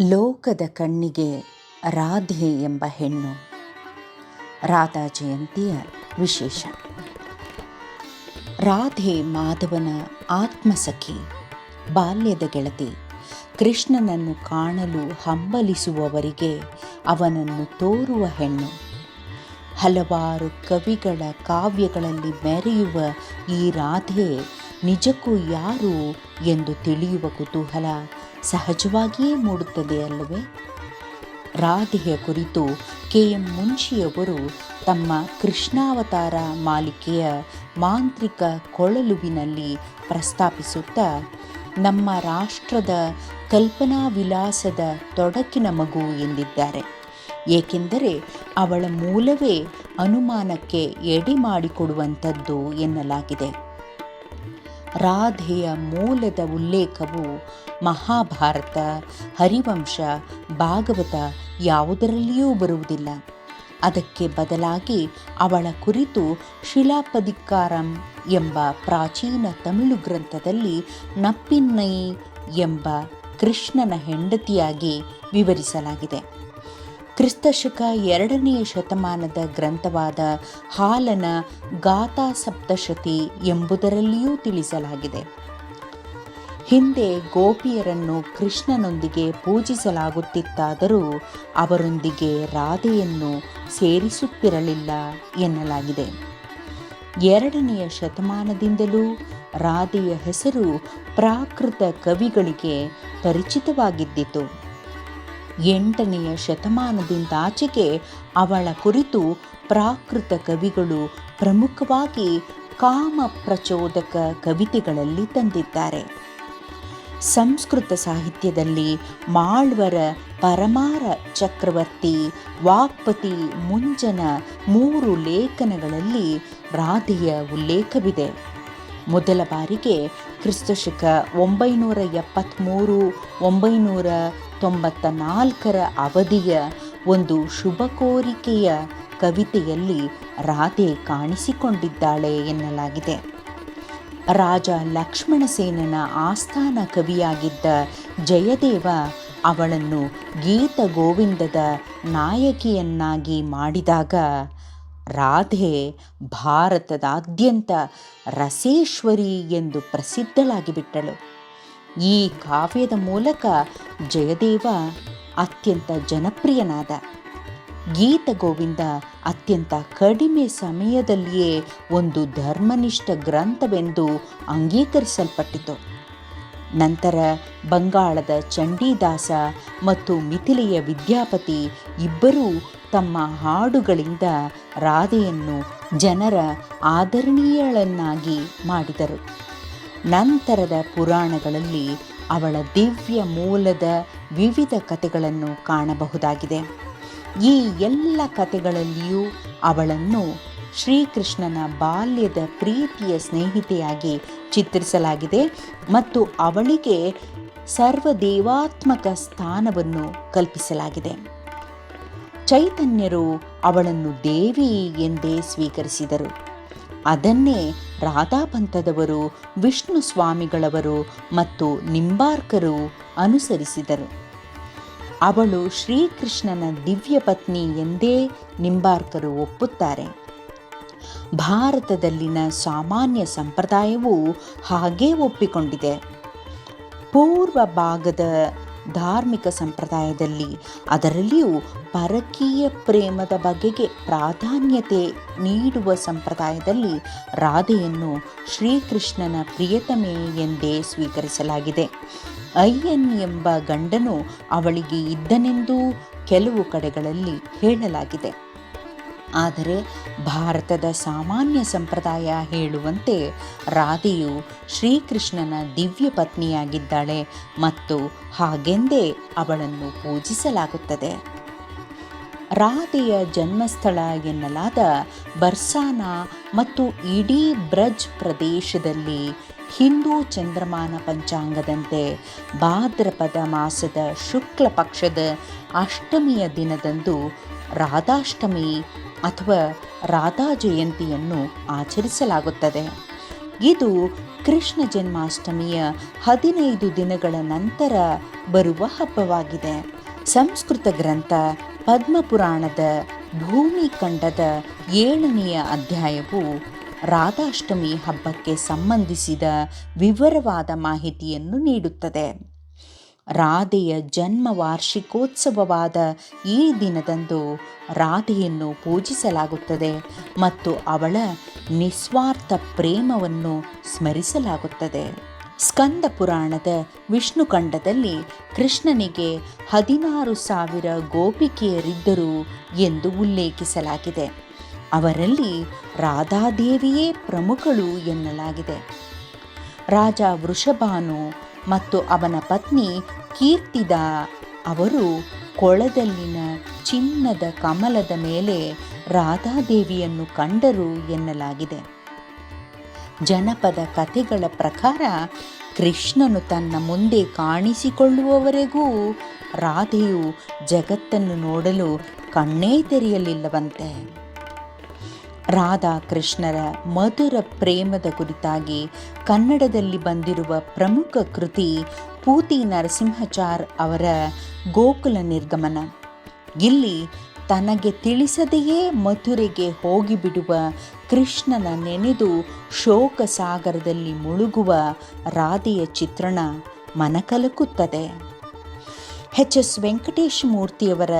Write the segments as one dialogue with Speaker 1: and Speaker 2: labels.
Speaker 1: ಲೋಕದ ಕಣ್ಣಿಗೆ ರಾಧೆ ಎಂಬ ಹೆಣ್ಣು. ರಾಧಾ ಜಯಂತಿಯ ವಿಶೇಷ. ರಾಧೆ ಮಾಧವನ ಆತ್ಮಸಖಿ. ಬಾಲ್ಯದ ಗೆಳತಿ. ಕೃಷ್ಣನನ್ನು ಕಾಣಲು ಹಂಬಲಿಸುವವರಿಗೆ ಅವನನ್ನು ತೋರುವ ಹೆಣ್ಣು. ಹಲವಾರು ಕವಿಗಳ ಕಾವ್ಯಗಳಲ್ಲಿ ಮೆರೆಯುವ ಈ ರಾಧೆ ನಿಜಕ್ಕೂ ಯಾರು ಎಂದು ತಿಳಿಯುವ ಕುತೂಹಲ ಸಹಜವಾಗಿಯೇ ಮೂಡುತ್ತದೆ ಅಲ್ಲವೇ? ರಾಧೆಯ ಕುರಿತು ಕೆ. ಎಂ. ಮುನ್ಷಿಯವರು ತಮ್ಮ ಕೃಷ್ಣಾವತಾರ ಮಾಲಿಕೆಯ ಮಾಂತ್ರಿಕ ಕೊಳಲುವಿನಲ್ಲಿ ಪ್ರಸ್ತಾಪಿಸುತ್ತಾ, ನಮ್ಮ ರಾಷ್ಟ್ರದ ಕಲ್ಪನಾ ವಿಲಾಸದ ತೊಡಕಿನ ಮಗು ಎಂದಿದ್ದಾರೆ. ಏಕೆಂದರೆ ಅವಳ ಮೂಲವೇ ಅನುಮಾನಕ್ಕೆ ಎಡೆ ಮಾಡಿಕೊಡುವಂಥದ್ದು ಎನ್ನಲಾಗಿದೆ. ರಾಧೆಯ ಮೂಲದ ಉಲ್ಲೇಖವು ಮಹಾಭಾರತ, ಹರಿವಂಶ, ಭಾಗವತ ಯಾವುದರಲ್ಲಿಯೂ ಬರುವುದಿಲ್ಲ. ಅದಕ್ಕೆ ಬದಲಾಗಿ ಅವಳ ಕುರಿತು ಶಿಲಾಪದಿಕಾರಂ ಎಂಬ ಪ್ರಾಚೀನ ತಮಿಳು ಗ್ರಂಥದಲ್ಲಿ ನಪ್ಪಿನ್ನೈ ಎಂಬ ಕೃಷ್ಣನ ಹೆಂಡತಿಯಾಗಿ ವಿವರಿಸಲಾಗಿದೆ. ಕ್ರಿಸ್ತಶಕ ಎರಡನೆಯ ಶತಮಾನದ ಗ್ರಂಥವಾದ ಹಾಲನ ಗಾಥಾ ಸಪ್ತಶತಿ ಎಂಬುದರಲ್ಲಿಯೂ ತಿಳಿಸಲಾಗಿದೆ. ಹಿಂದೆ ಗೋಪಿಯರನ್ನು ಕೃಷ್ಣನೊಂದಿಗೆ ಪೂಜಿಸಲಾಗುತ್ತಿತ್ತಾದರೂ ಅವರೊಂದಿಗೆ ರಾಧೆಯನ್ನು ಸೇರಿಸುತ್ತಿರಲಿಲ್ಲ ಎನ್ನಲಾಗಿದೆ. ಎರಡನೆಯ ಶತಮಾನದಿಂದಲೂ ರಾಧೆಯ ಹೆಸರು ಪ್ರಾಕೃತ ಕವಿಗಳಿಗೆ ಪರಿಚಿತವಾಗಿದ್ದಿತು. ಎಂಟನೆಯ ಶತಮಾನದಿಂದಾಚೆಗೆ ಅವಳ ಕುರಿತು ಪ್ರಾಕೃತ ಕವಿಗಳು ಪ್ರಮುಖವಾಗಿ ಕಾಮ ಪ್ರಚೋದಕ ಕವಿತೆಗಳಲ್ಲಿ ತಂದಿದ್ದಾರೆ. ಸಂಸ್ಕೃತ ಸಾಹಿತ್ಯದಲ್ಲಿ ಮಾಳ್ವರ ಪರಮಾರ ಚಕ್ರವರ್ತಿ ವಾಕ್ಪತಿ ಮುಂಜನ ಮೂರು ಲೇಖನಗಳಲ್ಲಿ ರಾಧೆಯ ಉಲ್ಲೇಖವಿದೆ. ಮೊದಲ ಬಾರಿಗೆ ಕ್ರಿಸ್ತಶಕ ಒಂಬೈನೂರ ಎಪ್ಪತ್ತ್ಮೂರು ಒಂಬೈನೂರ ತೊಂಬತ್ತ ನಾಲ್ಕರ ಅವಧಿಯ ಒಂದು ಶುಭ ಕೋರಿಕೆಯ ಕವಿತೆಯಲ್ಲಿ ರಾಧೆ ಕಾಣಿಸಿಕೊಂಡಿದ್ದಾಳೆ ಎನ್ನಲಾಗಿದೆ. ರಾಜ ಲಕ್ಷ್ಮಣಸೇನನ ಆಸ್ಥಾನ ಕವಿಯಾಗಿದ್ದ ಜಯದೇವ ಅವಳನ್ನು ಗೀತ ಗೋವಿಂದದ ನಾಯಕಿಯನ್ನಾಗಿ ಮಾಡಿದಾಗ ರಾಧೆ ಭಾರತದಾದ್ಯಂತ ರಸೇಶ್ವರಿ ಎಂದು ಪ್ರಸಿದ್ಧಳಾಗಿಬಿಟ್ಟಳು. ಈ ಕಾವ್ಯದ ಮೂಲಕ ಜಯದೇವ ಅತ್ಯಂತ ಜನಪ್ರಿಯನಾದ. ಗೀತ ಗೋವಿಂದ ಅತ್ಯಂತ ಕಡಿಮೆ ಸಮಯದಲ್ಲಿಯೇ ಒಂದು ಧರ್ಮನಿಷ್ಠ ಗ್ರಂಥವೆಂದು ಅಂಗೀಕರಿಸಲ್ಪಟ್ಟಿತು. ನಂತರ ಬಂಗಾಳದ ಚಂಡೀದಾಸ ಮತ್ತು ಮಿಥಿಲೆಯ ವಿದ್ಯಾಪತಿ ಇಬ್ಬರೂ ತಮ್ಮ ಹಾಡುಗಳಿಂದ ರಾಧೆಯನ್ನು ಜನರ ಆದರಣೀಯಳನ್ನಾಗಿ ಮಾಡಿದರು. ನಂತರದ ಪುರಾಣಗಳಲ್ಲಿ ಅವಳ ದಿವ್ಯ ಮೂಲದ ವಿವಿಧ ಕಥೆಗಳನ್ನು ಕಾಣಬಹುದಾಗಿದೆ. ಈ ಎಲ್ಲ ಕತೆಗಳಲ್ಲಿಯೂ ಅವಳನ್ನು ಶ್ರೀಕೃಷ್ಣನ ಬಾಲ್ಯದ ಪ್ರೀತಿಯ ಸ್ನೇಹಿತೆಯಾಗಿ ಚಿತ್ರಿಸಲಾಗಿದೆ ಮತ್ತು ಅವಳಿಗೆ ಸರ್ವದೇವಾತ್ಮಕ ಸ್ಥಾನವನ್ನು ಕಲ್ಪಿಸಲಾಗಿದೆ. ಚೈತನ್ಯರು ಅವಳನ್ನು ದೇವಿ ಎಂದೇ ಸ್ವೀಕರಿಸಿದರು. ಅದನ್ನೇ ರಾಧಾಪಂಥದವರು, ವಿಷ್ಣು ಸ್ವಾಮಿಗಳವರು ಮತ್ತು ನಿಂಬಾರ್ಕರು ಅನುಸರಿಸಿದರು. ಅವಳು ಶ್ರೀಕೃಷ್ಣನ ದಿವ್ಯ ಪತ್ನಿ ಎಂದೇ ನಿಂಬಾರ್ಕರು ಒಪ್ಪುತ್ತಾರೆ. ಭಾರತದಲ್ಲಿನ ಸಾಮಾನ್ಯ ಸಂಪ್ರದಾಯವು ಹಾಗೇ ಒಪ್ಪಿಕೊಂಡಿದೆ. ಪೂರ್ವ ಭಾಗದ ಧಾರ್ಮಿಕ ಸಂಪ್ರದಾಯದಲ್ಲಿ ಅದರಲ್ಲಿಯೂ ಪರಕೀಯ ಪ್ರೇಮದ ಬಗೆಗೆ ಪ್ರಾಧಾನ್ಯತೆ ನೀಡುವ ಸಂಪ್ರದಾಯದಲ್ಲಿ ರಾಧೆಯನ್ನು ಶ್ರೀಕೃಷ್ಣನ ಪ್ರಿಯತಮೆ ಎಂದೇ ಸ್ವೀಕರಿಸಲಾಗಿದೆ. ಅಯ್ಯನ್ ಎಂಬ ಗಂಡನು ಅವಳಿಗೆ ಇದ್ದನೆಂದೂ ಕೆಲವು ಕಡೆಗಳಲ್ಲಿ ಹೇಳಲಾಗಿದೆ. ಆದರೆ ಭಾರತದ ಸಾಮಾನ್ಯ ಸಂಪ್ರದಾಯ ಹೇಳುವಂತೆ ರಾಧೆಯು ಶ್ರೀಕೃಷ್ಣನ ದಿವ್ಯ ಪತ್ನಿಯಾಗಿದ್ದಾಳೆ ಮತ್ತು ಹಾಗೆಂದೇ ಅವಳನ್ನು ಪೂಜಿಸಲಾಗುತ್ತದೆ. ರಾಧೆಯ ಜನ್ಮಸ್ಥಳ ಎನ್ನಲಾದ ಬರ್ಸಾನಾ ಮತ್ತು ಇಡೀ ಬ್ರಜ್ ಪ್ರದೇಶದಲ್ಲಿ ಹಿಂದೂ ಚಂದ್ರಮಾನ ಪಂಚಾಂಗದಂತೆ ಭಾದ್ರಪದ ಮಾಸದ ಶುಕ್ಲ ಪಕ್ಷದ ಅಷ್ಟಮಿಯ ದಿನದಂದು ರಾಧಾಷ್ಟಮಿ ಅಥವಾ ರಾಧಾ ಜಯಂತಿಯನ್ನು ಆಚರಿಸಲಾಗುತ್ತದೆ. ಇದು ಕೃಷ್ಣ ಜನ್ಮಾಷ್ಟಮಿಯ ಹದಿನೈದು ದಿನಗಳ ನಂತರ ಬರುವ ಹಬ್ಬವಾಗಿದೆ. ಸಂಸ್ಕೃತ ಗ್ರಂಥ ಪದ್ಮಪುರಾಣದ ಭೂಮಿ ಕಂಡದ ಏಳನೆಯ ಅಧ್ಯಾಯವು ರಾಧಾಷ್ಟಮಿ ಹಬ್ಬಕ್ಕೆ ಸಂಬಂಧಿಸಿದ ವಿವರವಾದ ಮಾಹಿತಿಯನ್ನು ನೀಡುತ್ತದೆ. ರಾಧೆಯ ಜನ್ಮ ವಾರ್ಷಿಕೋತ್ಸವವಾದ ಈ ದಿನದಂದು ರಾಧೆಯನ್ನು ಪೂಜಿಸಲಾಗುತ್ತದೆ ಮತ್ತು ಅವಳ ನಿಸ್ವಾರ್ಥ ಪ್ರೇಮವನ್ನು ಸ್ಮರಿಸಲಾಗುತ್ತದೆ. ಸ್ಕಂದ ಪುರಾಣದ ವಿಷ್ಣುಖಂಡದಲ್ಲಿ ಕೃಷ್ಣನಿಗೆ ಹದಿನಾರು ಸಾವಿರ ಗೋಪಿಕೆಯರಿದ್ದರು ಎಂದು ಉಲ್ಲೇಖಿಸಲಾಗಿದೆ. ಅವರಲ್ಲಿ ರಾಧಾದೇವಿಯೇ ಪ್ರಮುಖಳು ಎನ್ನಲಾಗಿದೆ. ರಾಜ ವೃಷಭಾನು ಮತ್ತು ಅವನ ಪತ್ನಿ ಕೀರ್ತಿದ. ಅವರು ಕೊಳದಲ್ಲಿನ ಚಿನ್ನದ ಕಮಲದ ಮೇಲೆ ರಾಧಾದೇವಿಯನ್ನು ಕಂಡರು ಎನ್ನಲಾಗಿದೆ. ಜನಪದ ಕಥೆಗಳ ಪ್ರಕಾರ ಕೃಷ್ಣನು ತನ್ನ ಮುಂದೆ ಕಾಣಿಸಿಕೊಳ್ಳುವವರೆಗೂ ರಾಧೆಯು ಜಗತ್ತನ್ನು ನೋಡಲು ಕಣ್ಣೇ ತೆರೆಯಲಿಲ್ಲವಂತೆ. ರಾಧಾ ಕೃಷ್ಣರ ಮಧುರ ಪ್ರೇಮದ ಕುರಿತಾಗಿ ಕನ್ನಡದಲ್ಲಿ ಬಂದಿರುವ ಪ್ರಮುಖ ಕೃತಿ ಪೂತಿ ನರಸಿಂಹಚಾರ್ ಅವರ ಗೋಕುಲ ನಿರ್ಗಮನ. ಇಲ್ಲಿ ತನಗೆ ತಿಳಿಸದೆಯೇ ಮಥುರೆಗೆ ಹೋಗಿಬಿಡುವ ಕೃಷ್ಣನ ನೆನೆದು ಶೋಕ ಸಾಗರದಲ್ಲಿ ಮುಳುಗುವ ರಾಧೆಯ ಚಿತ್ರಣ ಮನಕಲಕುತ್ತದೆ. ಎಚ್ ಎಸ್ ವೆಂಕಟೇಶ ಮೂರ್ತಿಯವರ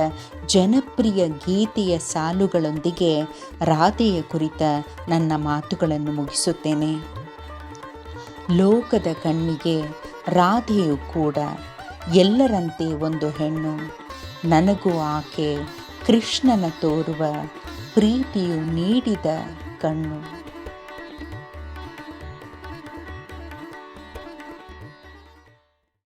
Speaker 1: ಜನಪ್ರಿಯ ಗೀತೆಯ ಸಾಲುಗಳೊಂದಿಗೆ ರಾಧೆಯ ಕುರಿತ ನನ್ನ ಮಾತುಗಳನ್ನು ಮುಗಿಸುತ್ತೇನೆ. ಲೋಕದ ಕಣ್ಣಿಗೆ ರಾಧೆಯು ಕೂಡ ಎಲ್ಲರಂತೆ ಒಂದು ಹೆಣ್ಣು. ನನಗೂ ಆಕೆ ಕೃಷ್ಣನ ತೋರುವ ಪ್ರೀತಿಯು ನೀಡಿದ ಕಣ್ಣು.